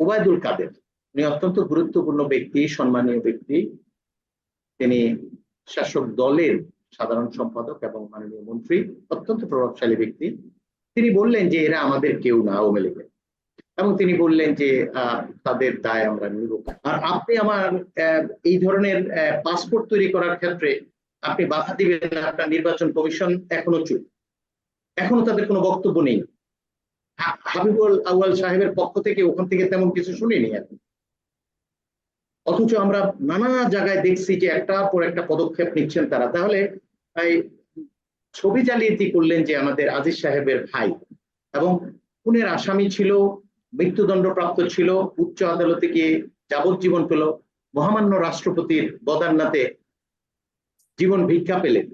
ওবায়দুল কাদের উনি অত্যন্ত গুরুত্বপূর্ণ ব্যক্তি, সম্মানীয় ব্যক্তি। তিনি শাসক দলের সাধারণ সম্পাদক এবং মাননীয় মন্ত্রী, অত্যন্ত প্রভাবশালী ব্যক্তি। তিনি বললেন যে এরা আমাদের কেউ না আওয়ামী এবং তিনি বললেন যে তাদের দায় আমরা নিব। আর আপনি আমার এই ধরনের পাসপোর্ট তৈরি করার ক্ষেত্রে আপনি বাধা দিবেন আপনার নির্বাচন কমিশন এখনও চুপ। এখনও তাদের কোনো বক্তব্য নেই। হাবিবুল আউয়াল সাহেবের পক্ষ থেকে ওখান থেকে তেমন কিছু শুনিনি এখন অথচ আমরা নানা জায়গায় দেখছি যে একটার পর একটা পদক্ষেপ নিচ্ছেন তারা। তাহলে ছবি জালিয়াতি করলেন যে আমাদের আজিজ সাহেবের ভাই। এবং খুনের আসামি ছিল, মৃত্যুদণ্ডপ্রাপ্ত ছিল, উচ্চ আদালতে গিয়ে যাবজ্জীবন পেল। মহামান্য রাষ্ট্রপতির বদান্নাতে জীবন ভিক্ষা পেলেন।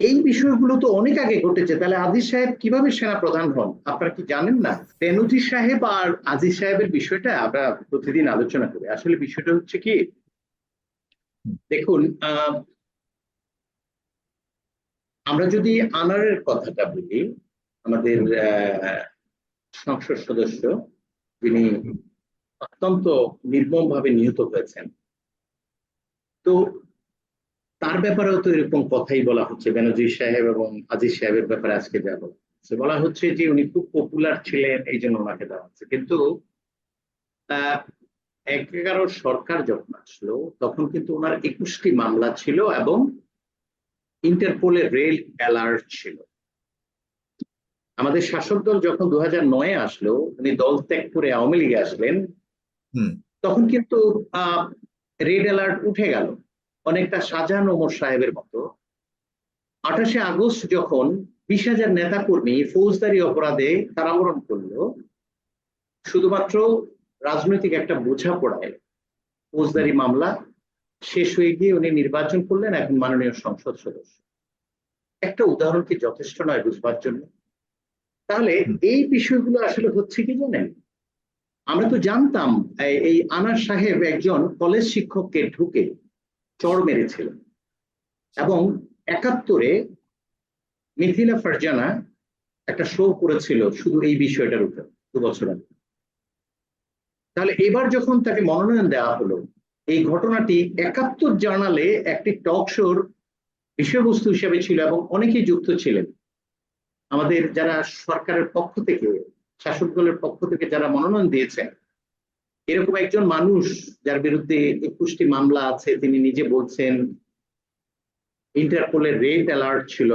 এই বিষয়গুলো তো অনেক আগে ঘটেছে। তাহলে আজিজ সাহেব কীভাবে সেনা প্রধান হন? আপনারা কি জানেন না? বেনজির সাহেব আর আজিজ সাহেবের বিষয়টা আমরা প্রতিদিন আলোচনা করি। আসলে বিষয়টা হচ্ছে কি? দেখুন আমরা যদি আনারের কথাটা বলি, আমাদের সংসদ সদস্য যিনি অত্যন্ত নির্মম ভাবে নিহত হয়েছেন, তো তার ব্যাপারেও তো এরকম কথাই বলা হচ্ছে বেনজির সাহেব এবং আজিজ সাহেবের ব্যাপারে আজকে যা বলা হচ্ছে। বলা হচ্ছে যে উনি খুব পপুলার ছিলেন এই জন্য ওনাকে দেওয়া হচ্ছে। কিন্তু এগারো সরকার যখন আসলো তখন কিন্তু ওনার একুশটি মামলা ছিল এবং ইন্টারপোলের রেল অ্যালার্ট ছিল। আমাদের শাসক দল যখন দু হাজার নয়ে আসলো উনি দল ত্যাগ করে আওয়ামী লীগে আসলেন হুম। তখন কিন্তু আহ রেড অ্যালার্ট উঠে গেল। অনেকটা শাহজাহান ওমর সাহেবের মতো। আঠাশে আগস্ট যখন বিশ হাজার নেতাকর্মী ফৌজদারি অপরাধে কারাবরণ করল, শুধুমাত্র রাজনৈতিক একটা বোঝাপড়ায় ফৌজদারি মামলা শেষ হয়ে গিয়ে উনি নির্বাচন করলেন এখন মাননীয় সংসদ সদস্য। একটা উদাহরণ কি যথেষ্ট নয় বুঝবার জন্য? তাহলে এই বিষয়গুলো আসলে হচ্ছে কি জানেন? আমরা তো জানতাম, এই আনার সাহেব একজন কলেজ শিক্ষককে ঢুকে চড় মেরেছিল। এবং একাত্তরে মিথিলা ফারজানা একটা শো করেছিল শুধু এই বিষয়টার উপর, দু বছর আগে। তাহলে এবার যখন তাকে মনোনয়ন দেওয়া হলো, এই ঘটনাটি একাত্তর জার্নালে একটি টক শোর বিষয়বস্তু হিসেবে ছিল এবং অনেকেই যুক্ত ছিলেন। আমাদের যারা সরকারের পক্ষ থেকে, শাসক দলের পক্ষ থেকে যারা মনোনয়ন দিয়েছেন এরকম একজন মানুষ যার বিরুদ্ধে একুশটি মামলা আছে তিনি নিজে বলছেন ইন্টারপোলের রেড অ্যালার্ট ছিল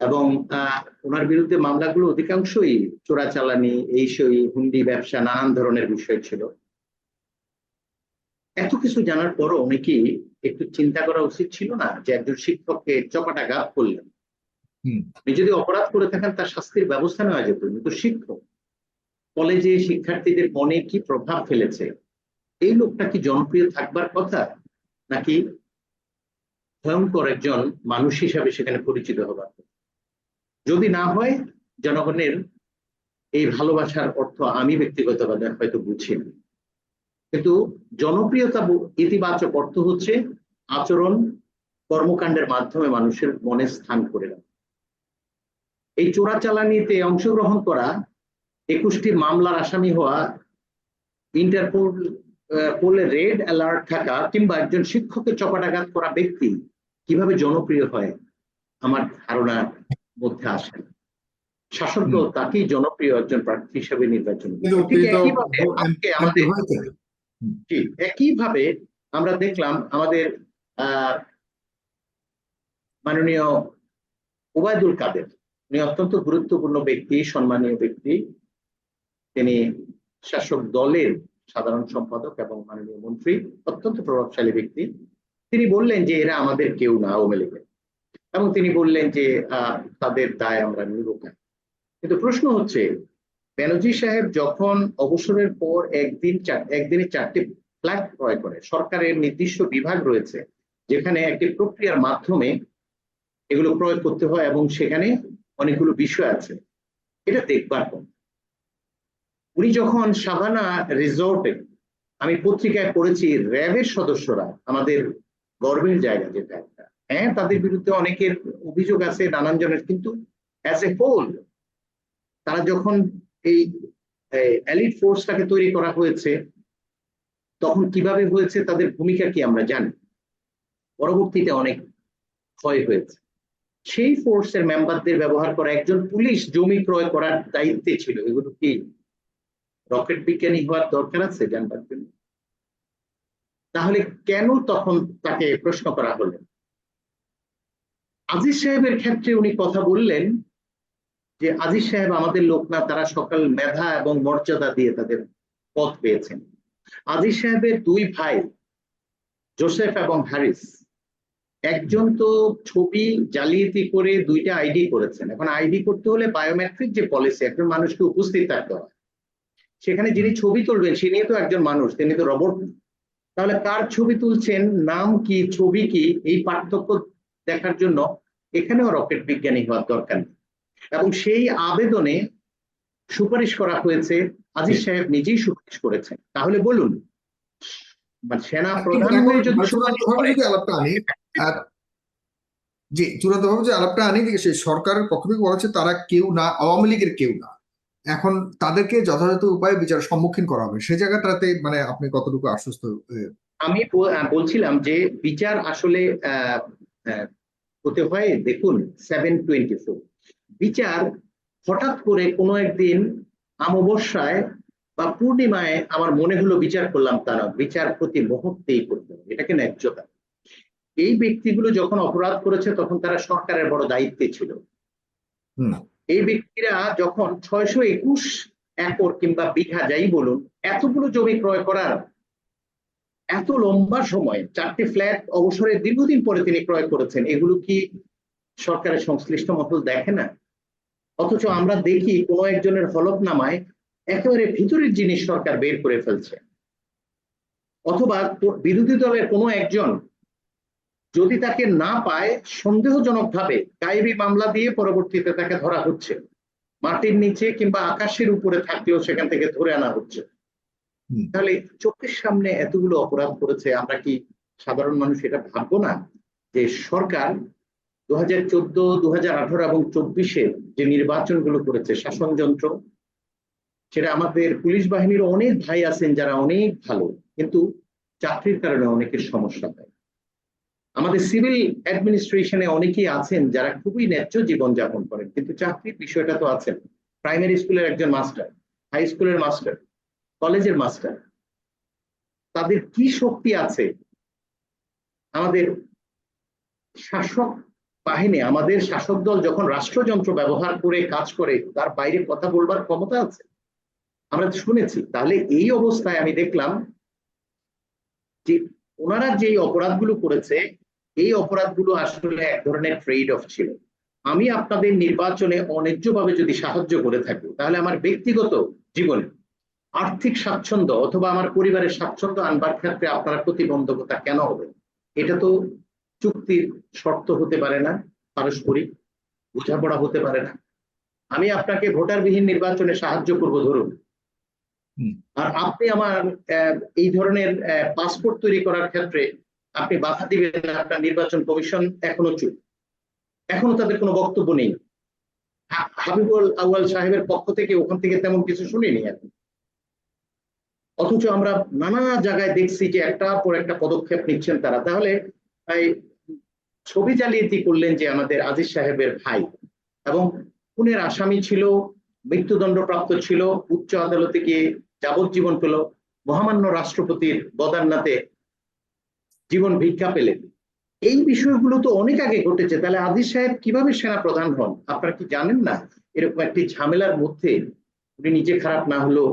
এবং আহ, ওনার বিরুদ্ধে মামলাগুলো অধিকাংশই চোরাচালানি এই সই হুন্ডি ব্যবসা নানান ধরনের বিষয় ছিল এত কিছু জানার পরও অনেকেই একটু চিন্তা করা উচিত ছিল না যে একজন শিক্ষককে চপাটাঘাত করলেন হুম। আপনি যদি অপরাধ করে থাকেন তার শাস্তির ব্যবস্থা নেওয়া যেত কিন্তু শিক্ষক কলেজে শিক্ষার্থীদের মনে কি প্রভাব ফেলেছে? এই লোকটা কি জনপ্রিয় থাকবার কথা? নাকি ভয়ঙ্কর একজন মানুষ হিসাবে সেখানে পরিচিত হবার যদি না হয়, জনগণের এই ভালোবাসার অর্থ আমি ব্যক্তিগতভাবে হয়তো বুঝিনি কিন্তু জনপ্রিয়তা ইতিবাচক অর্থ হচ্ছে আচরণ কর্মকাণ্ডের মাধ্যমে মানুষের মনে স্থান করে রাখা। এই চোরাচালানিতে অংশগ্রহণ করা একুশটি মামলার আসামি হওয়া ইন্টারপোল পোলে রেড অ্যালার্ট থাকা কিংবা একজন শিক্ষককে চপাটাঘাত করা ব্যক্তি কীভাবে জনপ্রিয় হয় আমার ধারণার মধ্যে আসে না। শাসক দল তাকেই জনপ্রিয় একজন প্রার্থী হিসেবে নির্বাচন। জি একইভাবে আমরা দেখলাম আমাদের আহ মাননীয় ওবায়দুল কাদের উনি অত্যন্ত গুরুত্বপূর্ণ ব্যক্তি সম্মানীয় ব্যক্তি। তিনি শাসক দলের সাধারণ সম্পাদক এবং মাননীয় মন্ত্রী, অত্যন্ত প্রভাবশালী ব্যক্তি। তিনি বললেন যে এরা আমাদের কেউ না, আওয়ামী লীগের। এবং তিনি বললেন যে তাদের দায় আমরা নিব কেন? কিন্তু প্রশ্ন হচ্ছে, ব্যানার্জি সাহেব যখন অবসরের পর একদিন একদিনে চারটি ফ্ল্যাট ক্রয় করে, সরকারের নির্দিষ্ট বিভাগ রয়েছে, যেখানে একটি প্রক্রিয়ার মাধ্যমে এগুলো ক্রয় করতে হয় এবং সেখানে অনেকগুলো বিষয় আছে, এটা দেখবার পর। উনি যখন সাভানা রিসোর্টে, আমি পত্রিকায় পড়েছি, র্যাবের সদস্যরা, আমাদের গর্বের জায়গা যেটা একটা হ্যাঁ তাদের বিরুদ্ধে অনেকের অভিযোগ আছে, নানান জনের, কিন্তু অ্যাজ এ হোল তারা যখন এই এলিট ফোর্সটাকে তৈরি করা হয়েছে, তখন কীভাবে হয়েছে, তাদের ভূমিকা কি আমরা জানি? পরবর্তীতে অনেক ক্ষয় হয়েছে। সেই ফোর্সের মেম্বারদের ব্যবহার করা, একজন পুলিশ জমি ক্রয় করার দায়িত্বে ছিল, এগুলো কি রকেট বিজ্ঞানী হওয়ার দরকার আছে জানবার জন্য তাহলে কেন তখন তাকে প্রশ্ন করা হলো? আজিজ সাহেবের ক্ষেত্রে উনি কথা বললেন যে, আজিজ সাহেব আমাদের লোক না, তারা সকাল মেধা এবং মর্যাদা দিয়ে তাদের পথ পেয়েছেন। আজিজ সাহেবের দুই ভাই, জোসেফ এবং হ্যারিস একজন তো ছবি জালিয়াতি করে দুইটা আইডি করেছেন। এখন আইডি করতে হলে বায়োমেট্রিক যে পলিসি একজন মানুষকে উপস্থিত থাকতে হয়। সেখানে যিনি ছবি তুলবেন সে নিয়ে তো একজন মানুষ তিনি তো রবট তাহলে কার ছবি তুলছেন নাম কি ছবি কি এই পার্থক্য দেখার জন্য এখানেও রকেট বিজ্ঞানী হওয়ার দরকার নেই। এবং সেই আবেদনে সুপারিশ করা হয়েছে আজিজ সাহেব নিজেই সুপারিশ করেছেন। তাহলে বলুন মানে সেনা প্রধান জি চূড়ান্ত ভাবে যে আলাপটা আনি সরকারের পক্ষ থেকে বলা হচ্ছে তারা কেউ না আওয়ামী লীগের কেউ না। এখন তাদেরকে যথাযথ উপায়ে বিচার সম্মুখীন করা হবে। সেই জায়গাটাতে মানে আপনি কতটুকু আশ্বস্ত আমি বলছিলাম যে বিচার আসলে হতে হয় দেখুন সেভেন টোয়েন্টি ফোর বিচার হঠাৎ করে কোনো একদিন অমাবস্যায় বা পূর্ণিমায় আমার মনে হলো বিচার করলাম তা না বিচার প্রতি মুহূর্তেই করতে হবে এটাকে ন্যায্যতা এই ব্যক্তিগুলো যখন অপরাধ করেছে তখন তারা সরকারের বড় দায়িত্বে ছিল। হুম। এই ব্যক্তিরা যখন ছয়শো একুশ একর কিংবা বিঘা যাই বলুন, এতগুলো জমি ক্রয় করার এত লম্বা সময়, চারটি ফ্ল্যাট অবসরের দীর্ঘদিন পরে তিনি ক্রয় করেছেন, এগুলো কি সরকারের সংশ্লিষ্ট মহল দেখে না? অথচ আমরা দেখি কোনো একজনের হলফনামায় একেবারে ভিতরের জিনিস সরকার বের করে ফেলছে। অথবা বিরোধী দলের কোনো একজন যদি তাকে না পায় সন্দেহজনক ভাবে গায়েবী মামলা দিয়ে পরবর্তীতে তাকে ধরা হচ্ছে। মাটির নিচে কিংবা আকাশের উপরে থাকলেও সেখান থেকে ধরে আনা হচ্ছে। তাহলে চোখের সামনে এতগুলো অপরাধ করেছে আমরা কি সাধারণ মানুষ এটা ভাববো না? যে সরকার দু হাজার চোদ্দ দু হাজার আঠারো এবং চব্বিশে যে নির্বাচনগুলো করেছে শাসনযন্ত্র সেটা আমাদের পুলিশ বাহিনীর অনেক ভাই আছেন যারা অনেক ভালো কিন্তু চাকরির কারণে অনেকের সমস্যা হয়। আমাদের সিভিল অ্যাডমিনিস্ট্রেশনে অনেকেই আছেন যারা খুবই ন্যায্য জীবন যাপন করেন, কিন্তু চাকরির বিষয়টা তো আছেন প্রাইমারি স্কুলের একজন মাস্টার, হাই স্কুলের মাস্টার, কলেজের মাস্টার, তাদের কি শক্তি আছে? আমাদের শাসক বাহিনী, আমাদের শাসক দল যখন রাষ্ট্রযন্ত্র ব্যবহার করে কাজ করে, তার বাইরে কথা বলবার ক্ষমতা আছে? আমরা শুনেছি, তাহলে এই অবস্থায় আমি দেখলাম যে ওনারা যে অপরাধগুলো করেছে এই অপরাধগুলো আসলে এক ধরনের ট্রেড অফ ছিল। আমি আপনাদের নির্বাচনে অন্যায্যভাবে যদি সাহায্য করে থাকি তাহলে আমার ব্যক্তিগত জীবনে আর্থিক স্বাচ্ছন্দ্য অথবা আমার পরিবারের স্বাচ্ছন্দ্য আনবার ক্ষেত্রে আপনার প্রতিবন্ধকতা কেন হবে? এটা তো চুক্তির শর্ত হতে পারে না পারস্পরিক বোঝাপড়া হতে পারে না। আমি আপনাকে ভোটারবিহীন নির্বাচনে সাহায্য করব ধরুন। আর আপনি আমার এই ধরনের পাসপোর্ট তৈরি করার ক্ষেত্রে আপনি বাধা দিবেন আপনার নির্বাচন কমিশন এখনও চুপ। এখনও তাদের কোনো বক্তব্য নেই। হাবিবুল আউয়াল সাহেবের পক্ষ থেকে ওখান থেকে তেমন কিছু শুনিনি এখন। অথচ আমরা নানা জায়গায় দেখছি যে একটা পর একটা পদক্ষেপ নিচ্ছেন তারা। তাহলে ছবি জালিয়াতি করলেন যে আমাদের আজিজ সাহেবের ভাই। এবং খুনের আসামি ছিল, মৃত্যুদণ্ডপ্রাপ্ত ছিল, উচ্চ আদালতে গিয়ে যাবজ্জীবন পেল। মহামান্য রাষ্ট্রপতির বদান্নাতে জীবন ভিক্ষা পেলেন। এই বিষয়গুলো তো অনেক আগে ঘটেছে। তাহলে আজিজ সাহেব কীভাবে সেনা প্রধান হন? আপনারা কি জানেন না? এরকম একটি ঝামেলার মধ্যে উনি নিজে খারাপ না হলেও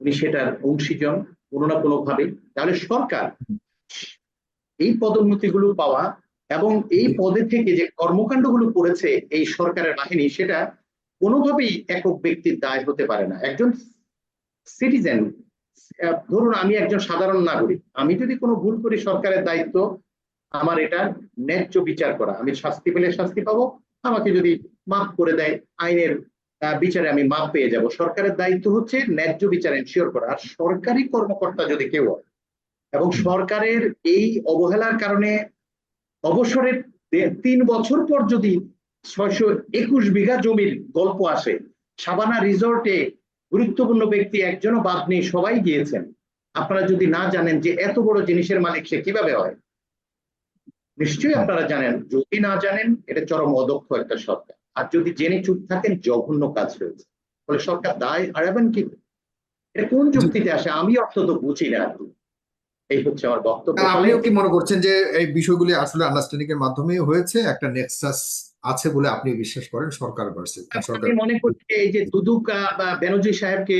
উনি সেটার অংশীজন কোনো না কোনো ভাবে তাহলে সরকার এই পদোন্নতিগুলো পাওয়া এবং এই পদে থেকে যে কর্মকাণ্ডগুলো করেছে এই সরকারের বাহিনী, সেটা কোনোভাবেই একক ব্যক্তির দায় হতে পারে না। একজন সিটিজেন ধরুন আমি একজন সাধারণ নাগরিক, আমি যদি কোনো ভুল করি সরকারের দায়িত্ব, আমার এটা ন্যায্য বিচার করা, আমি শাস্তি পেলে শাস্তি পাবো, আমাকে যদি মাফ করে দেয়, আইনের বিচারে আমি মাপ পেয়ে যাব। সরকারের দায়িত্ব হচ্ছে ন্যায্য বিচার এনশিওর করা। আর সরকারি কর্মকর্তা যদি কেউ হয় এবং সরকারের এই অবহেলার কারণে অবসরের তিন বছর পর যদি ছয়শো একুশ বিঘা জমির গল্প আসে, সাবানা রিসর্টে গুরুত্বপূর্ণ ব্যক্তি একজনও বাদ নেই সবাই গিয়েছেন। আপনারা যদি না জানেন যে এত বড় জিনিসের মালিক সে কীভাবে হয়? নিশ্চয়ই আপনারা জানেন। যদি না জানেন এটা চরম অদক্ষ একটা সরকার। আর যদি জেনে চুপ থাকেন জঘন্য কাজ হয়েছে ফলে সরকার দায় হারাবেন কি এটা কোন যুক্তিতে আসে? আমি অন্তত বুঝি না এই হচ্ছে আমার বক্তব্য। আপনিও কি মনে করছেন যে এই বিষয়গুলি আসলে আন্ডারস্ট্যান্ডিং এর মাধ্যমেই হয়েছে? একটা নেক্সাস আছে বলে আপনি বিশ্বাস করেন সরকার ভার্সেস সরকার। মনে করছি এই যে দুদুক বা বেনজি সাহেবকে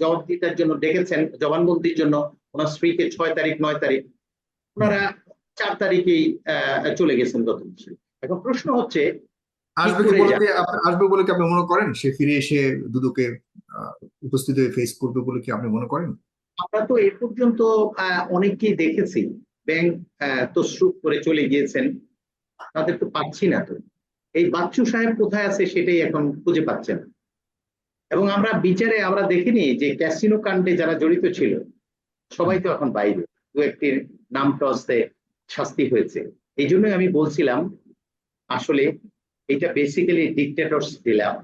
জবাবদিহিতার জন্য ডেকেছেন জবানবন্দির জন্য ওনার স্ত্রীকে ছয় তারিখ নয় তারিখ ওনারা চার তারিখেই চলে গেছেন গত বছর এখন প্রশ্ন হচ্ছে আসবে কি বলে আসবে বলে কি আপনি মনে করেন? সে ফিরে এসে দুদুকে উপস্থিত হয়ে ফেস করবে বলে কি আপনি মনে করেন? আমরা তো এ পর্যন্ত অনেককেই দেখেছি। ব্যাংক তসরুপ করে চলে গিয়েছেন। তাদের তো পাচ্ছি না তো। এই বাচ্চু সাহেব কোথায় আছে সেটাই এখন খুঁজে পাচ্ছেন না। এবং আমরা বিচারে আমরা দেখিনি যে ক্যাসিনো কাণ্ডে যারা জড়িত ছিল, সবাই তো এখন বাইরে। দু একটির নাম টসে শাস্তি হয়েছে। এই জন্যই আমি বলছিলাম, আসলে এটা বেসিক্যালি ডিকটেটরস দিলাম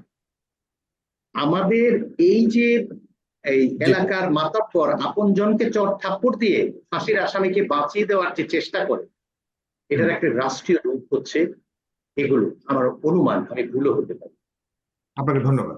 আমাদের এই যে এই এলাকার মাথার পর আপনজনকে চট থাপ্পড় দিয়ে ফাঁসির আসামিকে বাঁচিয়ে দেওয়ার যে চেষ্টা করে এটার একটা রাষ্ট্রীয় রূপ হচ্ছে এগুলো। আমার অনুমান আমি ভুলও হতে পারি। আপনাকে ধন্যবাদ।